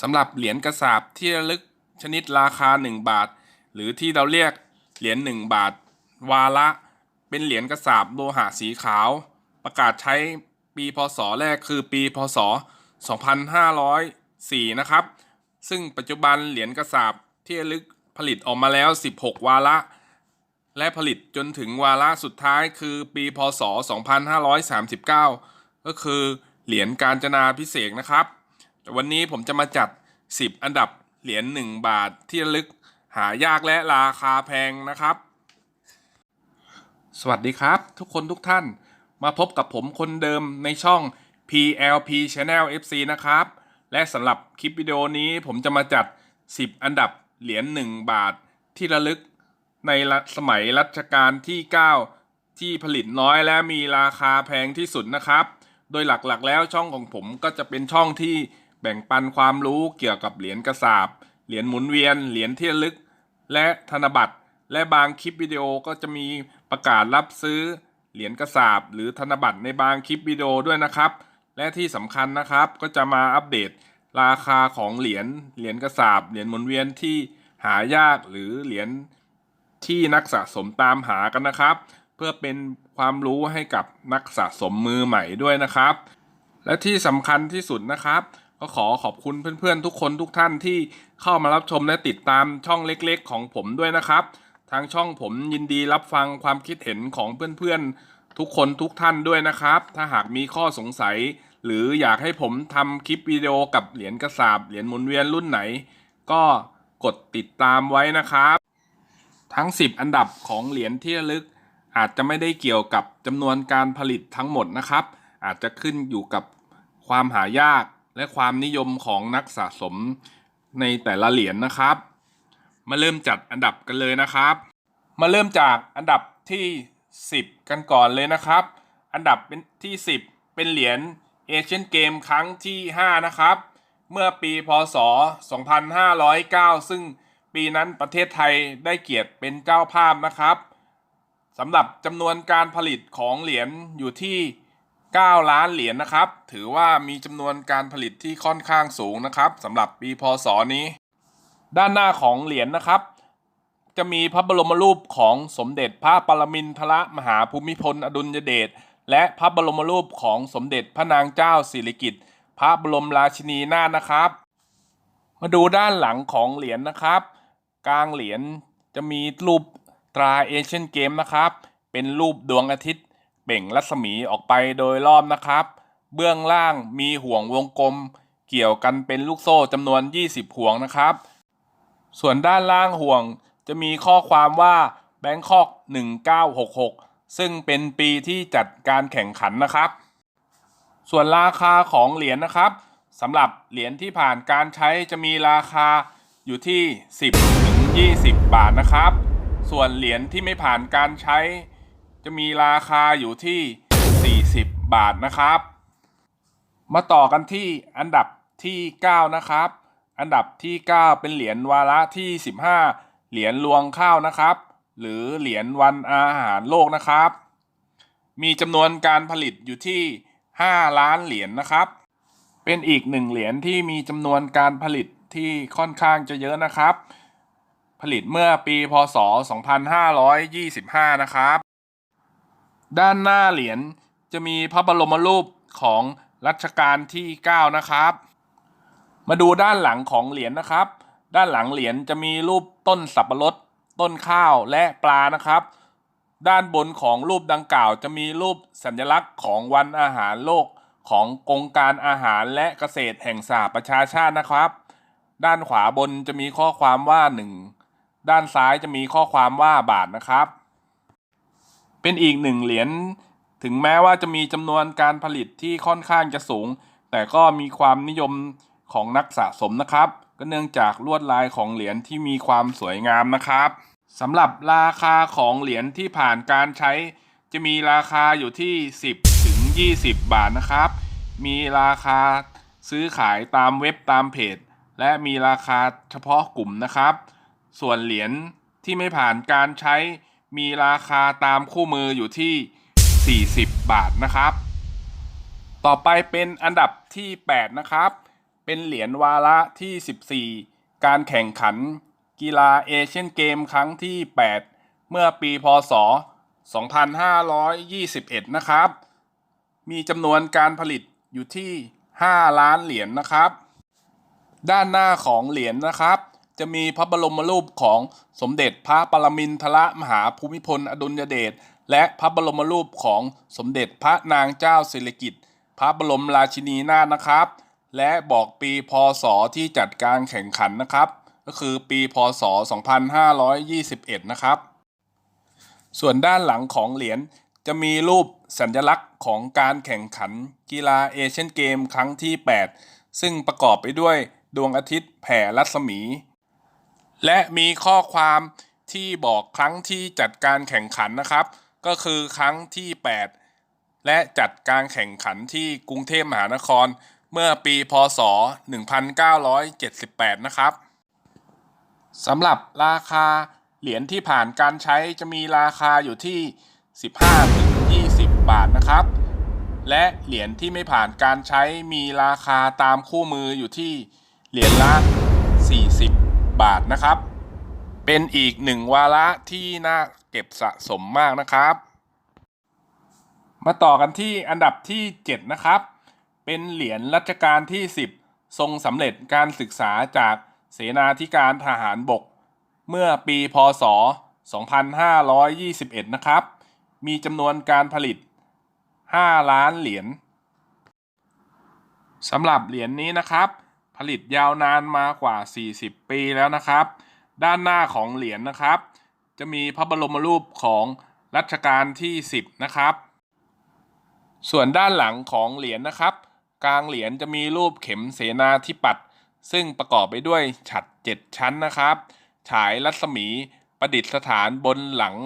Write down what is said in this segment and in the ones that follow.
สำหรับเหรียญกระสาบที่ระลึกชนิดราคา 1 บาท หรือที่เราเรียกเหรียญ1บาท วาระเป็นเหรียญกระสาบโลหะสีขาว ประกาศใช้ปีพศแรกคือปีพศ 2504 นะครับ ซึ่งปัจจุบันเหรียญกระสาบที่ระลึกผลิตออกมาแล้ว 16 วาระ และผลิตจนถึงวาระสุดท้ายคือปีพศ 2539 ก็คือเหรียญการจนาพิเศษนะครับ วันนี้ผมจะมาจัด 10 อันดับเหรียญ1บาทที่ระลึกหายากและราคาแพงนะครับ สวัสดีครับ ทุกคนทุกท่านมาพบกับผมคนเดิมในช่อง PLP Channel FC นะครับ และสำหรับคลิปวิดีโอนี้ผมจะมาจัด 10 อันดับเหรียญ1บาทที่ระลึกในสมัยรัชกาลที่ 9 ที่ผลิตน้อยและมีราคาแพงที่สุดนะครับ โดยหลักๆ แล้วช่องของผมก็จะเป็นช่องที่ แบ่งปันความรู้เกี่ยวกับเหรียญกระสาบ เหรียญหมุนเวียน เหรียญที่ลึก และธนบัตร และบางคลิปวิดีโอก็จะมีประกาศรับซื้อ เหรียญกระสาบ หรือธนบัตรในบางคลิปวิดีโอด้วยนะครับ และที่สำคัญนะครับก็จะมาอัปเดตราคาของเหรียญ เหรียญกระสาบ เหรียญหมุนเวียนที่หายากหรือเหรียญที่นักสะสมตามหากันนะครับ เพื่อเป็นความรู้ให้กับนักสะสมมือใหม่ด้วยนะครับ และที่สำคัญที่สุดนะครับ ก็ขอขอบคุณเพื่อนๆ ทุกคนทุกท่านที่เข้ามารับชมและติดตามช่องเล็กๆ ของผมด้วยนะครับ ทางช่องผมยินดีรับฟังความคิดเห็นของเพื่อนๆ ทุกคนทุกท่านด้วยนะครับ ถ้าหากมีข้อสงสัย หรืออยากให้ผมทำคลิปวิดีโอกับเหรียญกระสาบเหรียญหมุนเวียนรุ่นไหน ก็กดติดตามไว้นะครับ ทั้ง 10 อันดับของเหรียญที่ระลึก อาจจะไม่ได้เกี่ยวกับจำนวนการผลิตทั้งหมดนะครับ อาจจะขึ้นอยู่กับความหายาก และความนิยมของนักสะสมในแต่ละเหรียญนะครับ มาเริ่มจัดอันดับกันเลยนะครับ มาเริ่มจากอันดับที่ 10 กันก่อนเลยนะครับ อันดับเป็นที่ 10 เป็นเหรียญเอเชียนเกมครั้งที่ 5 นะครับ เมื่อปีพศ 2509 ซึ่งปีนั้นประเทศไทยได้เกียรติเป็นเจ้าภาพนะครับสำหรับจำนวนการผลิตของเหรียญอยู่ที่ 9 ล้านเหรียญนะครับ ถือว่ามีจำนวนการผลิตที่ค่อนข้างสูงนะครับสำหรับปีพศนี้ ด้านหน้าของเหรียญนะครับ จะมีพระบรมรูปของสมเด็จพระปรมินทรมหาภูมิพลอดุลยเดชและพระบรมรูปของสมเด็จพระนางเจ้าสิริกิติ์พระบรมราชินีนาถนะครับ มาดูด้านหลังของเหรียญนะครับ กลางเหรียญจะมีรูปตราเอเชียนเกมนะครับ เป็นรูปดวงอาทิตย์ เป่งรัศมีออกไปโดยรอบนะครับ เบื้องล่างมีห่วงวงกลม เกี่ยวกันเป็นลูกโซ่จำนวน 20 ห่วงนะครับ ส่วนด้านล่างห่วงจะมีข้อความว่าแบงคอก1966 ซึ่งเป็นปีที่จัดการแข่งขันนะครับ ส่วนราคาของเหรียญนะครับสำหรับเหรียญที่ผ่านการใช้จะมีราคาอยู่ที่ 10ถึง20 บาทนะครับ ส่วนเหรียญที่ไม่ผ่านการใช้ จะมีราคาอยู่ที่ 40 บาทนะครับ มาต่อกันที่อันดับที่ 9 นะครับ อันดับที่ 9 เป็นเหรียญวาระที่ 15 เหรียญรวงข้าวนะครับ หรือเหรียญวันอาหารโลกนะครับ มีจำนวนการผลิตอยู่ที่ 5 ล้านเหรียญนะครับ เป็นอีกหนึ่งเหรียญที่มีจำนวนการผลิตที่ค่อนข้างจะเยอะนะครับ ผลิตเมื่อปีพศ 2525 นะครับ ด้านหน้าเหรียญจะมีพระบรมรูปของรัชกาลที่ 9 นะครับ มาดูด้านหลังของเหรียญนะครับ ด้านหลังเหรียญจะมีรูปต้นสับปะรด ต้นข้าวและปลานะครับ ด้านบนของรูปดังกล่าว จะมีรูปสัญลักษณ์ของวันอาหารโลกขององค์การอาหารและเกษตรแห่งสหประชาชาตินะครับ ด้านขวาบนจะมีข้อความว่าหนึ่งด้านซ้ายจะมีข้อความว่าบาทนะครับ เป็นอีกหนึ่งเหรียญถึงแม้ว่าจะมีจำนวนการผลิตที่ค่อนข้างจะสูง แต่ก็มีความนิยมของนักสะสมนะครับ ก็เนื่องจากลวดลายของเหรียญที่มีความสวยงามนะครับสำหรับราคาของเหรียญที่ผ่านการใช้ จะมีราคาอยู่ที่ 10 ถึง 20 บาทนะครับ มีราคาซื้อขายตามเว็บตามเพจ และมีราคาเฉพาะกลุ่มนะครับ ส่วนเหรียญที่ไม่ผ่านการใช้ มีราคาตามคู่มืออยู่ที่ 40 บาทนะครับ ต่อไปเป็นอันดับที่ 8 นะครับ เป็นเหรียญวาระที่ 14 การแข่งขัน กีฬาเอเชียนเกมครั้งที่ 8 เมื่อปีพศ 2521 นะครับ มีจำนวนการผลิตอยู่ที่ 5 ล้านเหรียญนะครับ ด้านหน้าของเหรียญนะครับ จะมีพระบรมรูปของสมเด็จพระปรมินทรมหาภูมิพลอดุลยเดชและพระบรมรูปของสมเด็จพระนางเจ้าสิริกิติ์พระบรมราชินีนาถนะครับ และบอกปีพศที่จัดการแข่งขันนะครับ ก็คือปีพศ 2521 นะครับ ส่วนด้านหลังของเหรียญจะมีรูปสัญลักษณ์ของการแข่งขันกีฬาเอเชียนเกมครั้งที่ 8 ซึ่งประกอบไปด้วยดวงอาทิตย์แผ่รัศมี และมีข้อความที่บอกครั้งที่จัดการแข่งขันนะครับ ก็คือครั้งที่ 8 และจัดการแข่งขันที่กรุงเทพมหานคร เมื่อปีพศ 1978 นะครับสำหรับราคาเหรียญที่ผ่านการใช้จะมีราคาอยู่ที่ 15ถึง20 บาทนะครับ และเหรียญที่ไม่ผ่านการใช้มีราคาตามคู่มืออยู่ที่เหรียญละ บาทนะครับ เป็นอีกหนึ่งวาระที่น่าเก็บสะสมมากนะครับ มาต่อกันที่อันดับที่ 7 นะครับ เป็นเหรียญรัชกาลที่ 10 ทรงสำเร็จการศึกษาจากเสนาธิการทหารบก เมื่อปีพศ 2521 นะครับ มีจำนวนการผลิต 5 ล้านเหรียญสำหรับเหรียญนี้นะครับ ผลิตยาวนานมากว่า 40 ปีแล้วนะครับ ด้านหน้าของเหรียญนะครับ จะมีพระบรมรูปของรัชกาลที่ 10 นะครับ ส่วนด้านหลังของเหรียญนะครับ กลางเหรียญจะมีรูปเข็มเสนาธิปัตย์ซึ่งประกอบไปด้วยฉัตรเจ็ดชั้นนะครับ ฉายรัศมีประดิษฐานบนหลัง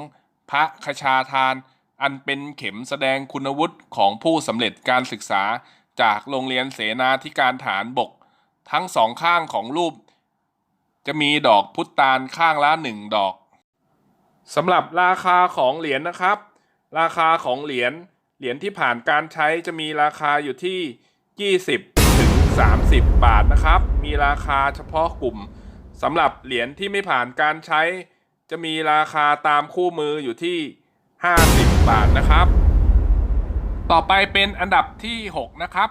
พระคชาทาน อันเป็นเข็มแสดงคุณวุฒิของผู้สำเร็จการศึกษาจากโรงเรียนเสนาธิการฐานบก ทั้งสองข้างของรูป จะมีดอกพุตตานข้างละหนึ่งดอกสำหรับราคาของเหรียญนะครับ ราคาของเหรียญเหรียญที่ผ่านการใช้จะมีราคาอยู่ที่ 20ถึง30 บาทนะครับ มีราคาเฉพาะกลุ่มสำหรับเหรียญที่ไม่ผ่านการใช้ จะมีราคาตามคู่มืออยู่ที่ 50 บาทนะครับ ต่อไปเป็นอันดับที่ 6 นะครับ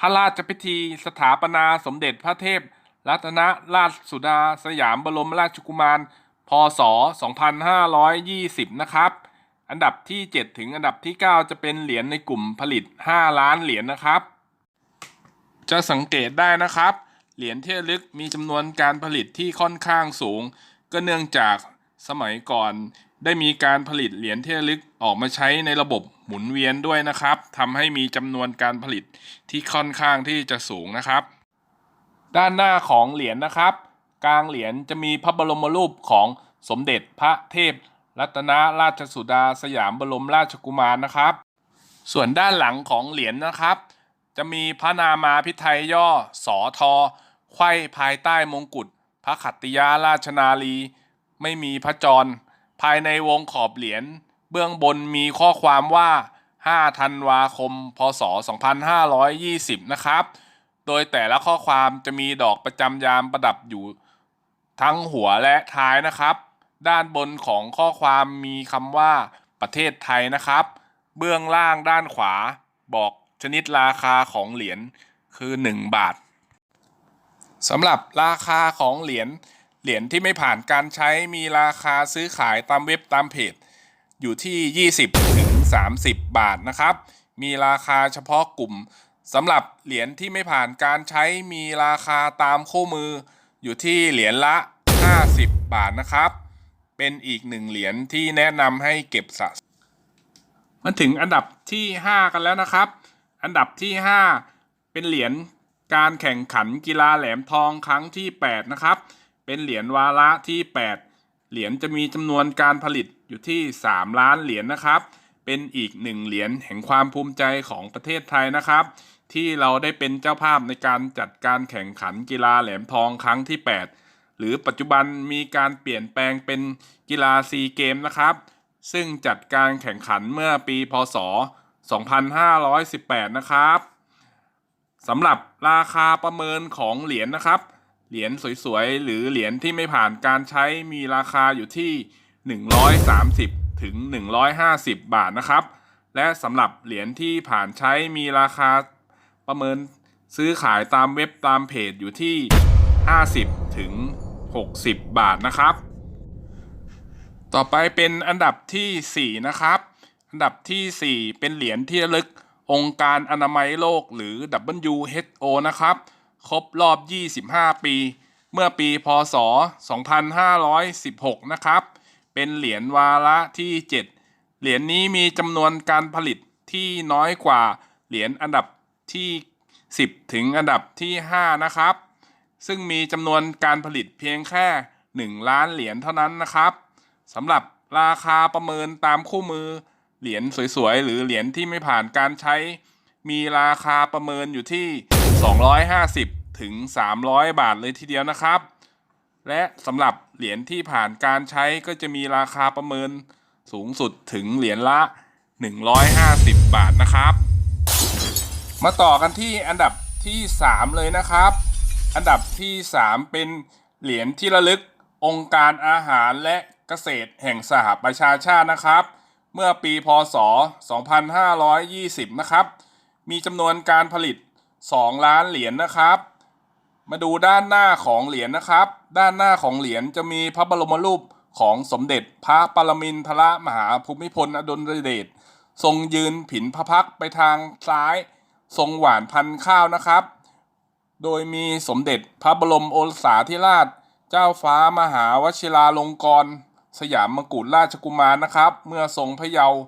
พระราชพิธีสถาปนาสมเด็จพระเทพ รัตนราชสุดาสยามบรมราชกุมาร พศ 2520 นะครับ อันดับที่ 7 ถึงอันดับที่ 9 จะเป็นเหรียญในกลุ่มผลิต 5 ล้านเหรียญนะครับ จะสังเกตได้นะครับ เหรียญที่ระลึกมีจำนวนการผลิตที่ค่อนข้างสูง ก็เนื่องจาก สมัยก่อนได้มีการผลิตเหรียญที่ระลึกออกมาใช้ในระบบหมุนเวียนด้วยนะครับทำให้มีจำนวนการผลิตที่ค่อนข้างที่จะสูงนะครับ ด้านหน้าของเหรียญนะครับ กลางเหรียญจะมีพระบรมรูปของสมเด็จพระเทพ รัตนราชสุดาสยามบรมราชกุมารนะครับ ส่วนด้านหลังของเหรียญนะครับ จะมีพระนามาพิไทยย่อสอทอไขว้ภายใต้มงกุฎพระขัตติยาราชนาลี ไม่มีพระจร ภายในวงขอบเหรียญ เบื้องบนมีข้อความว่า 5 ธันวาคม พศ 2520 นะครับ โดยแต่ละข้อความจะมีดอกประจำยามประดับอยู่ทั้งหัวและท้ายนะครับ ด้านบนของข้อความมีคำว่าประเทศไทยนะครับ เบื้องล่างด้านขวาบอกชนิดราคาของเหรียญคือ 1 บาทสำหรับราคาของเหรียญ เหรียญที่ไม่ผ่านการใช้มีราคาซื้อขายตามเว็บตามเพจ อยู่ที่ 20ถึง30 บาทนะครับ มีราคาเฉพาะกลุ่มสำหรับเหรียญที่ไม่ผ่านการใช้มีราคาตามคู่มือ อยู่ที่เหรียญละ 50 บาทนะครับ เป็นอีกหนึ่งเหรียญที่แนะนำให้เก็บสะสมมาถึงอันดับที่ 5 กันแล้วนะครับ อันดับที่ 5 เป็นเหรียญการแข่งขันกีฬาแหลมทองครั้งที่ 8 นะครับ เป็นเหรียญวาระที่ 8 เหรียญจะมีจำนวนการผลิตอยู่ที่ 3 ล้านเหรียญนะครับ เป็นอีกหนึ่งเหรียญแห่งความภูมิใจของประเทศไทยนะครับ ที่เราได้เป็นเจ้าภาพในการจัดการแข่งขันกีฬาแหลมทองครั้งที่ 8 หรือปัจจุบันมีการเปลี่ยนแปลงเป็นกีฬาซีเกมนะครับ ซึ่งจัดการแข่งขันเมื่อปีพศ 2518 นะครับสำหรับราคาประเมินของเหรียญนะครับ เหรียญสวยๆ หรือเหรียญที่ไม่ผ่านการใช้มีราคาอยู่ที่ 130 ถึง 150 บาทนะครับ และสำหรับเหรียญที่ผ่านใช้มีราคาประเมินซื้อขายตามเว็บตามเพจอยู่ที่ 50 ถึง 60 บาทนะครับ ต่อไปเป็นอันดับทีสี่4 นะครับ อันดับทีสี่ 4 เป็นเหรียญที่ระลึกองค์การอนามัยโลกหรือ WHO นะครับ ครบรอบ 25 ปี เมื่อปีพศ 2516 นะครับ เป็นเหรียญวาระที่ 7 เหรียญนี้มีจำนวนการผลิตที่น้อยกว่าเหรียญอันดับที่ 10 ถึงอันดับที่ 5 นะครับ ซึ่งมีจำนวนการผลิตเพียงแค่ 1 ล้านเหรียญเท่านั้นนะครับสำหรับราคาประเมินตามคู่มือเหรียญสวยๆ หรือเหรียญที่ไม่ผ่านการใช้ มีราคาประเมินอยู่ที่ 250 ถึง 300 บาทเลยทีเดียวนะครับ และสำหรับเหรียญที่ผ่านการใช้ก็จะมีราคาประเมินสูงสุดถึงเหรียญละ 150 บาทนะครับ มาต่อกันที่อันดับที่ 3 เลยนะครับ อันดับที่ 3 เป็นเหรียญที่ระลึกองค์การอาหารและเกษตรแห่งสหประชาชาตินะครับ เมื่อปีพศ 2520 นะครับ มีจำนวนการผลิต 2 ล้านเหรียญนะครับ มาดูด้านหน้าของเหรียญนะครับ ด้านหน้าของเหรียญจะมีพระบรมรูปของสมเด็จพระปรมินทรมหาภูมิพลอดุลยเดชทรงยืนผินพระพักไปทางซ้าย ทรงหวานพันข้าวนะครับ โดยมีสมเด็จพระบรมโอรสาธิราช เจ้าฟ้ามหาวชิราลงกรณ์สยามมกุฎราชกุมารนะครับ เมื่อทรงพระเยาว์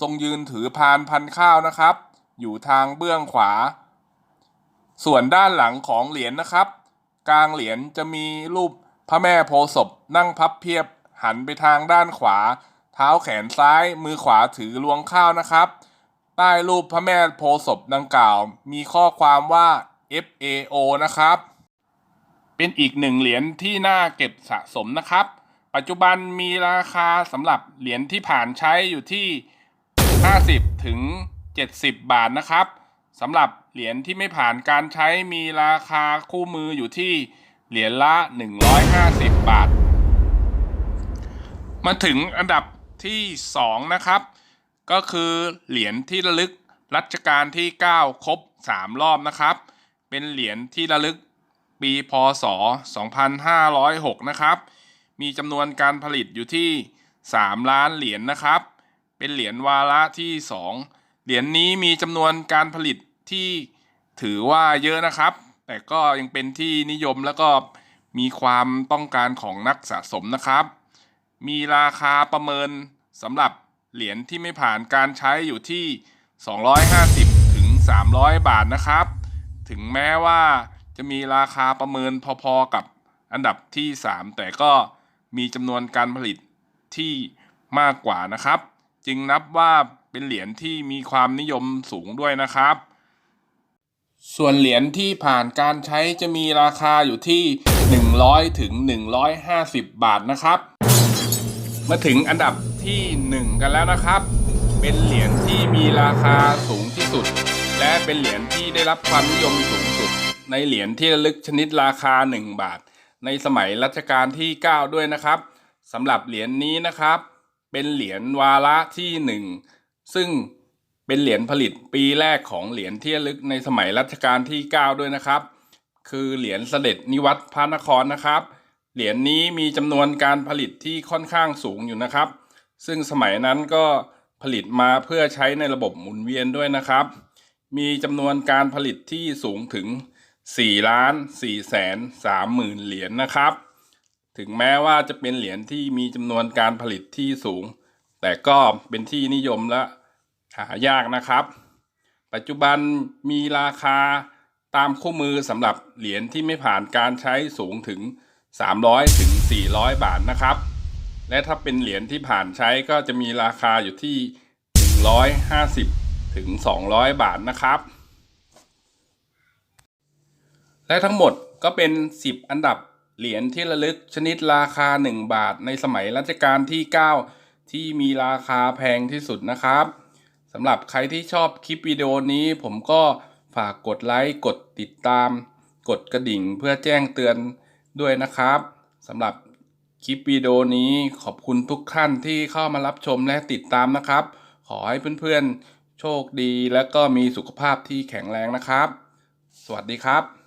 ทรงยืนถือพานพันข้าวนะครับ อยู่ทางเบื้องขวา ส่วนด้านหลังของเหรียญนะครับ กลางเหรียญจะมีรูปพระแม่โพศพนั่งพับเพียบหันไปทางด้านขวา เท้าแขนซ้าย มือขวาถือรวงข้าวนะครับ ใต้รูปพระแม่โพศพดังกล่าว มีข้อความว่า FAO นะครับ เป็นอีกหนึ่งเหรียญที่น่าเก็บสะสมนะครับ ปัจจุบันมีราคาสำหรับเหรียญที่ผ่านใช้อยู่ที่ 50 ถึง 70 บาทนะครับ สำหรับเหรียญที่ไม่ผ่านการใช้มีราคาคู่มืออยู่ที่เหรียญละ 150 บาท มาถึงอันดับที่ 2 นะครับ ก็คือเหรียญที่ระลึกรัชกาลที่ 9 ครบ 3 รอบนะครับ เป็นเหรียญที่ระลึกปีพศ 2506 นะครับ มีจำนวนการผลิตอยู่ที่ 3 ล้านเหรียญนะครับ เป็นเหรียญวาระที่ 2 เหรียญนี้มีจำนวนการผลิตที่ถือว่าเยอะนะครับ แต่ก็ยังเป็นที่นิยมแล้วก็มีความต้องการของนักสะสมนะครับ มีราคาประเมินสำหรับเหรียญที่ไม่ผ่านการใช้อยู่ที่ 250 ถึง 300 บาทนะครับ ถึงแม้ว่าจะมีราคาประเมินพอๆกับอันดับที่ 3 แต่ก็มีจำนวนการผลิตที่มากกว่านะครับ จึงนับว่า เป็นเหรียญที่มีความนิยมสูงด้วยนะครับ ส่วนเหรียญที่ผ่านการใช้จะมีราคาอยู่ที่ 100 ถึง 150 บาทนะครับ มาถึงอันดับที่ 1 กันแล้วนะครับ เป็นเหรียญที่มีราคาสูงที่สุด และเป็นเหรียญที่ได้รับความนิยมสูงสุด ในเหรียญที่ระลึกชนิดราคา 1 บาท ในสมัยรัชกาลที่ 9 ด้วยนะครับสำหรับเหรียญนี้นะครับ เป็นเหรียญวาระที่ 1 ซึ่งเป็นเหรียญผลิตปีแรกของเหรียญที่ระลึกในสมัยรัชกาลที่ 9 ด้วยนะครับ คือเหรียญเสด็จนิวัตรพระนครนะครับ เหรียญนี้มีจำนวนการผลิตที่ค่อนข้างสูงอยู่นะครับ ซึ่งสมัยนั้นก็ผลิตมาเพื่อใช้ในระบบหมุนเวียนด้วยนะครับ มีจำนวนการผลิตที่สูงถึง4ล้าน4แสน3หมื่นเหรียญนะครับ ถึงแม้ว่าจะเป็นเหรียญที่มีจำนวนการผลิตที่สูง แต่ก็เป็นที่นิยมและหายากนะครับ ปัจจุบันมีราคาตามคู่มือสำหรับเหรียญที่ไม่ผ่านการใช้สูงถึง 300ถึง400 บาทนะครับ และถ้าเป็นเหรียญที่ผ่านใช้ก็จะมีราคาอยู่ที่ 150ถึง200 บาทนะครับ และทั้งหมดก็เป็น 10 อันดับเหรียญที่ระลึกชนิดราคา 1 บาทในสมัยรัชกาลที่ 9 ที่มีราคาแพงที่สุดนะครับสำหรับใครที่ชอบคลิปวิดีโอนี้ ผมก็ฝากกดไลค์กดติดตาม กดกระดิ่งเพื่อแจ้งเตือนด้วยนะครับสำหรับคลิปวิดีโอนี้ขอบคุณทุกท่านที่เข้ามารับชมและติดตามนะครับ ขอให้เพื่อนๆโชคดีและก็มีสุขภาพที่แข็งแรงนะครับ สวัสดีครับ